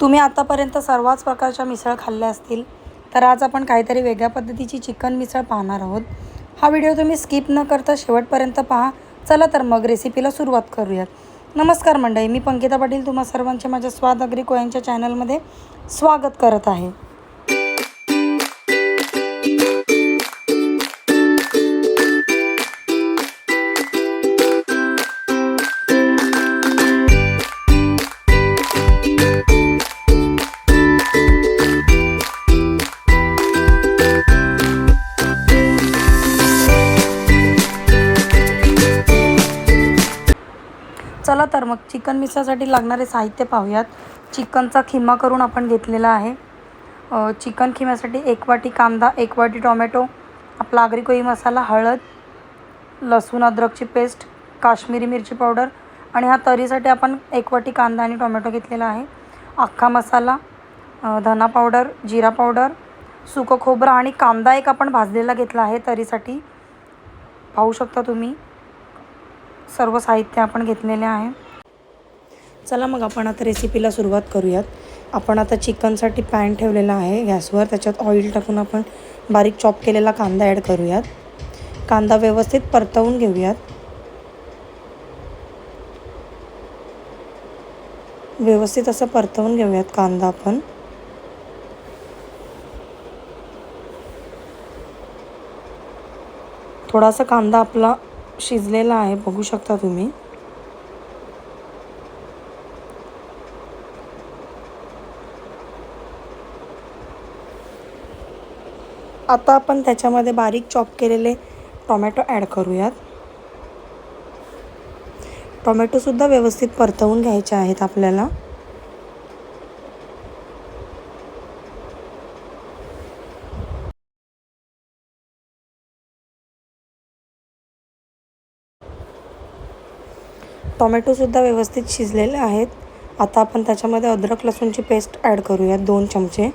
तुम्ही आतापर्यंत सर्वच प्रकारच्या मिसळ खाल्ल्या असतील तर आज आपण काहीतरी वेगळ्या पद्धतीची चिकन मिसळ पाहणार आहोत. हा व्हिडिओ तुम्ही स्किप न करता शेवटपर्यंत पहा. चला तर मग रेसिपीला सुरुवात करूयात. नमस्कार मंडळी मी पंकिता पाटील तुम्हा सर्वांचे माझ्या स्वाद अग्री कोयांच्या चॅनलमध्ये स्वागत करत आहे. चला तर मग चिकन मिसळसाठी लागणारे साहित्य पाहूयात. चिकनचा खिमा करून आपण घेतलेला आहे. चिकन खिम्यासाठी एक वाटी कांदा एक वाटी टोमॅटो आपला आगरी कोळी मसाला हळद लसूण अद्रकची पेस्ट काश्मीरी मिरची पावडर आणि हा तरीसाठी आपण एक वाटी कांदा आणि टोमॅटो घेतलेला आहे. अख्खा मसाला धना पावडर जिरा पावडर सुकं खोबरं आणि कांदा एक आपण भाजलेला घेतला आहे तरीसाठी. पाहू शकता तुम्ही. सर्व साहित्य आपण घेतलेले आहे. चला मग आपण आता रेसिपीला सुरुवात करूयात. आपण आता चिकनसाठी पॅन ठेवलेला आहे गॅसवर त्याच्यात ऑइल टाकून आपण बारीक चॉप केलेला कांदा ॲड करूयात. कांदा व्यवस्थित परतवून घेऊयात. व्यवस्थित असं परतवून घेऊयात कांदा आपण. थोडासा कांदा आपला शिजलेला आहे बघू शकता तुम्ही. आता आपण त्याच्यामध्ये बारीक चॉप केलेले टोमॅटो ॲड करूयात. टोमॅटोसुद्धा व्यवस्थित परतवून घ्यायचे आहेत आपल्याला. टोमॅटोसुद्धा व्यवस्थित शिजलेले आहेत. आता आपण त्याच्यामध्ये अद्रक लसूणची पेस्ट ॲड करूयात दोन चमचे.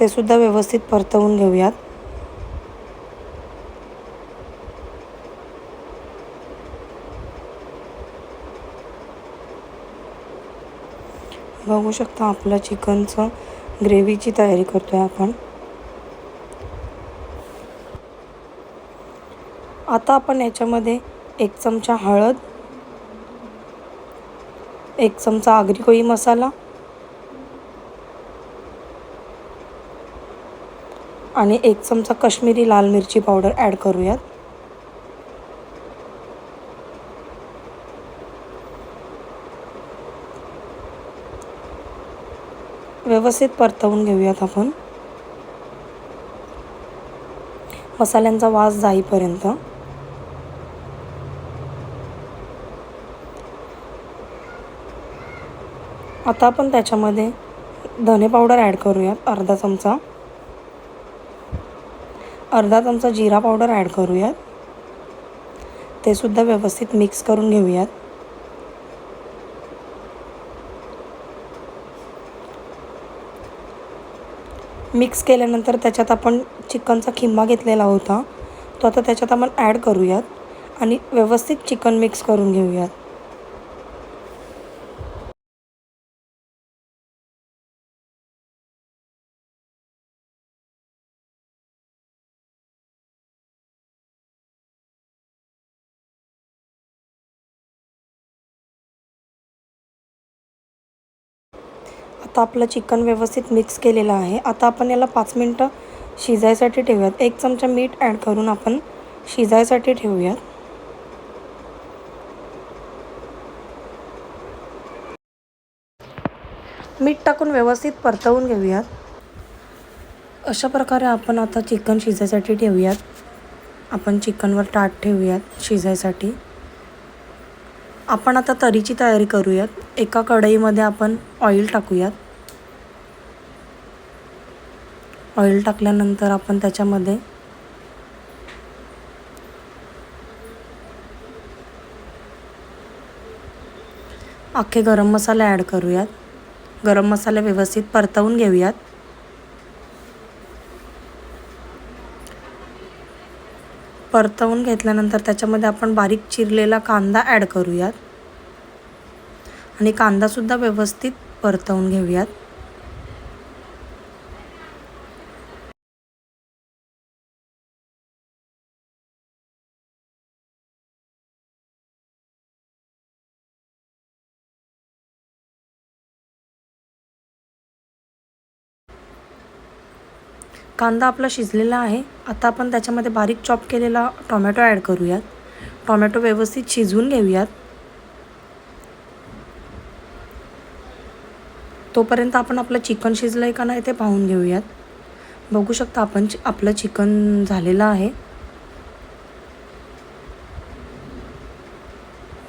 ते सुद्धा व्यवस्थित परतवून घेऊयात. बघू शकता आपलं चिकनचं ग्रेव्हीची तयारी करतोय आपण. आता आपण याच्यामध्ये एक चमचा हळद एक चमचा आगरी कोळी मसाला आणि एक चमचा कश्मीरी लाल मिरची पावडर ॲड करूयात. व्यवस्थित परतवून घेऊयात आपण. मसाल्यांचा वास जाईपर्यंत आता आपण त्याच्यामध्ये धने पावडर ॲड करूयात अर्धा चमचा. अर्धा चमचा जिरा पावडर ॲड करूयात. ते सुद्धा व्यवस्थित मिक्स करून घेऊयात. मिक्स केल्यानंतर त्याच्यात आपण चिकनचा खिम्मा घेतलेला होता तो आता त्याच्यात आपण ॲड करूयात आणि व्यवस्थित चिकन मिक्स करून घेऊयात. आता आपलं चिकन व्यवस्थित मिक्स केलेलं आहे. आता आपण याला पाच मिनटं शिजायसाठी ठेवूयात. एक चमचा मीठ ॲड करून आपण शिजायसाठी ठेवूयात. मीठ टाकून व्यवस्थित परतवून घेऊयात. अशा प्रकारे आपण आता चिकन शिजायसाठी ठेवूयात. आपण चिकनवर ताट ठेवूयात शिजायसाठी. आपण आता तरीची तयारी करूयात. एका कढईमध्ये आपण ऑइल टाकूयात. ऑइल टाकल्यानंतर आपण त्याच्यामध्ये अख्खे गरम मसाले ॲड करूयात. गरम मसाले व्यवस्थित परतवून घेऊयात. परतवून घेतल्यानंतर त्याच्यामध्ये आपण बारीक चिरलेला कांदा ॲड करूयात. आणि कांदासुद्धा व्यवस्थित परतवून घेऊयात. कांदा आपला शिजलेला आहे. आता आपण त्याच्यामध्ये बारीक चॉप केलेला टोमॅटो ॲड करूयात. टोमॅटो व्यवस्थित शिजवून घेऊयात. तोपर्यंत आपण आपलं चिकन शिजलं आहे का नाही ते पाहून घेऊयात. बघू शकता आपण आपलं चिकन झालेलं आहे.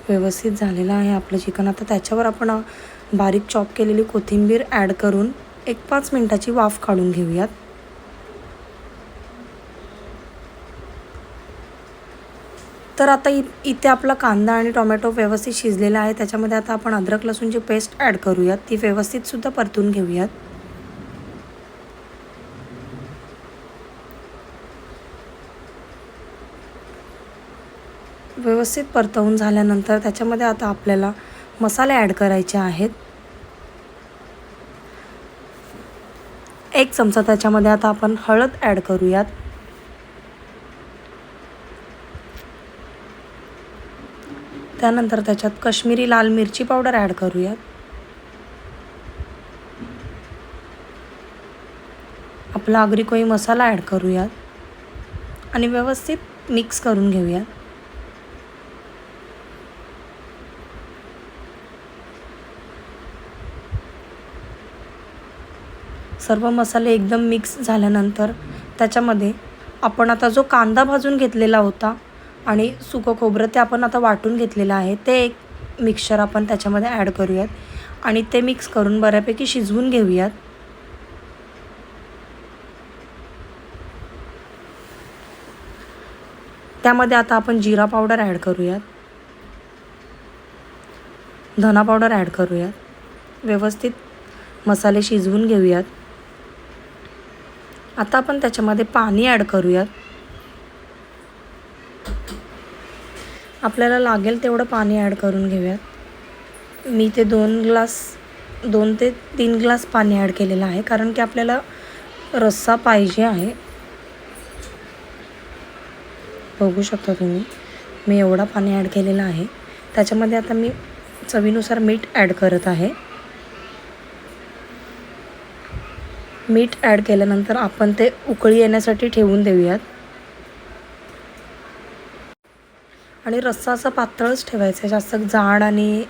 व्यवस्थित झालेलं आहे आपलं चिकन. आता त्याच्यावर आपण बारीक चॉप केलेली कोथिंबीर ॲड करून एक पाच मिनटाची वाफ काढून घेऊयात. तर आता इ इथे आपला कांदा आणि टोमॅटो व्यवस्थित शिजलेला आहे. त्याच्यामध्ये आता आपण अद्रक लसूणची पेस्ट ॲड करूयात. ती व्यवस्थितसुद्धा परतून घेऊयात. व्यवस्थित परतवून झाल्यानंतर त्याच्यामध्ये आता आपल्याला मसाले ॲड करायचे आहेत. एक चमचा त्याच्यामध्ये आता आपण हळद ॲड करूयात. त्यानंतर त्याच्यात कश्मीरी लाल मिरची पावडर ॲड करूयात. आपला आगरी कोळी मसाला ॲड करूयात. आणि व्यवस्थित मिक्स करून घेऊयात. सर्व मसाले एकदम मिक्स झाल्यानंतर त्याच्यामध्ये आपण आता जो कांदा भाजून घेतलेला होता आणि सुकं खोबरं ते आपण आता वाटून घेतलेलं आहे. ते एक मिक्सचर आपण त्याच्यामध्ये ॲड करूयात. आणि ते मिक्स करून बऱ्यापैकी शिजवून घेऊयात. त्यामध्ये आता आपण जिरा पावडर ॲड करूयात. धना पावडर ॲड करूयात. व्यवस्थित मसाले शिजवून घेऊयात. आता आपण त्याच्यामध्ये पाणी ॲड करूयात. आपल्याला लागेल तेवढं पाणी ॲड करून घेऊयात. मी ते दोन ग्लास दोन ते तीन ग्लास पाणी ॲड केलेलं आहे कारण की आपल्याला रस्सा पाहिजे आहे. बघू शकता तुम्ही मी एवढा पाणी ॲड केलेलं आहे. त्याच्यामध्ये आता मी चवीनुसार मीठ ॲड करत आहे. मीठ ॲड केल्यानंतर आपण ते उकळी येण्यासाठी ठेवून देऊयात. आणि रस्सा असा पातळच ठेवायचा आहे. जास्त जाड आणि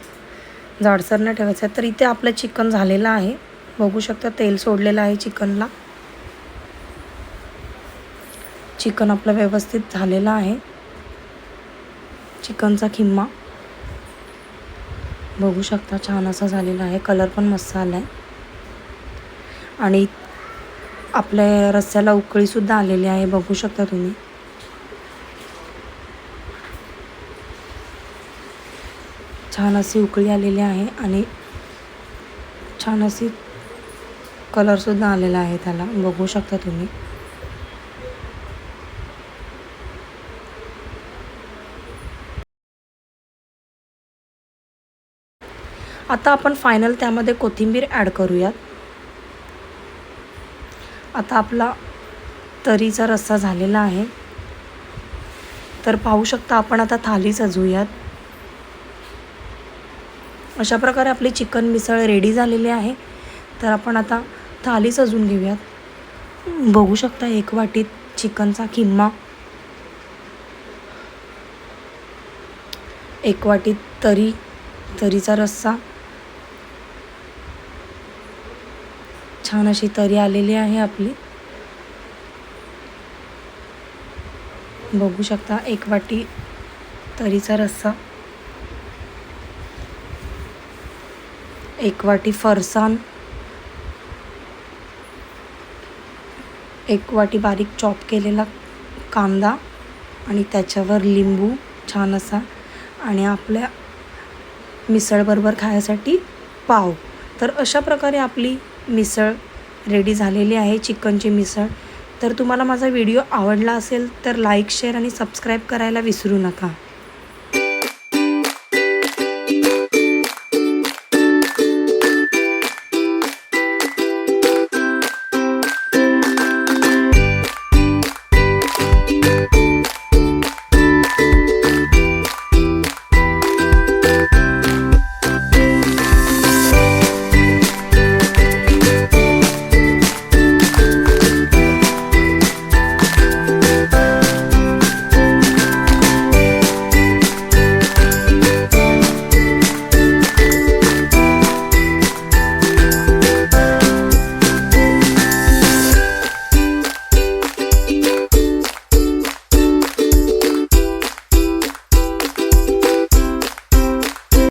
जाडसर नाही ठेवायचं आहे. तर इथे आपलं चिकन झालेलं आहे. बघू शकता तेल सोडलेलं आहे चिकनला. चिकन आपलं व्यवस्थित झालेलं आहे. चिकनचा खिम्मा. बघू शकता छान असा झालेला आहे. कलर पण मस्त आला आहे आणि आपल्या रस्स्याला उकळीसुद्धा आलेली आहे. बघू शकता तुम्ही. छान अशी उकळी आलेली आहे आणि छान अशी कलरसुद्धा आलेला आहे त्याला. बघू शकता तुम्ही. आता आपण फायनल त्यामध्ये कोथिंबीर ॲड करूयात. आता आपला तरीचा रस्सा झालेला आहे. तर पाहू शकता आपण आता थाली सजवूयात अशा प्रकारे आपली चिकन मिसळ रेडी झालेली आहे. तर आपण आता थाली सजून घेऊयात. बघू शकता एक वाटीत चिकनचा किम्मा एक वाटीत तरी तरीचा रस्सा. छान अशी तरी आलेली आहे आपली. बघू शकता एक वाटी तरीचा रस्सा. एक वाटी फरसाण एक वाटी बारीक चॉप केलेला कांदा आणि त्याच्यावर लिंबू छान असा आणि आपल्या मिसळबरोबर खाण्यासाठी पाव. तर अशा प्रकारे आपली मिसळ रेडी झालेली आहे चिकनची मिसळ. तर तुम्हाला माझा व्हिडिओ आवडला असेल तर लाईक शेअर आणि सबस्क्राईब करायला विसरू नका.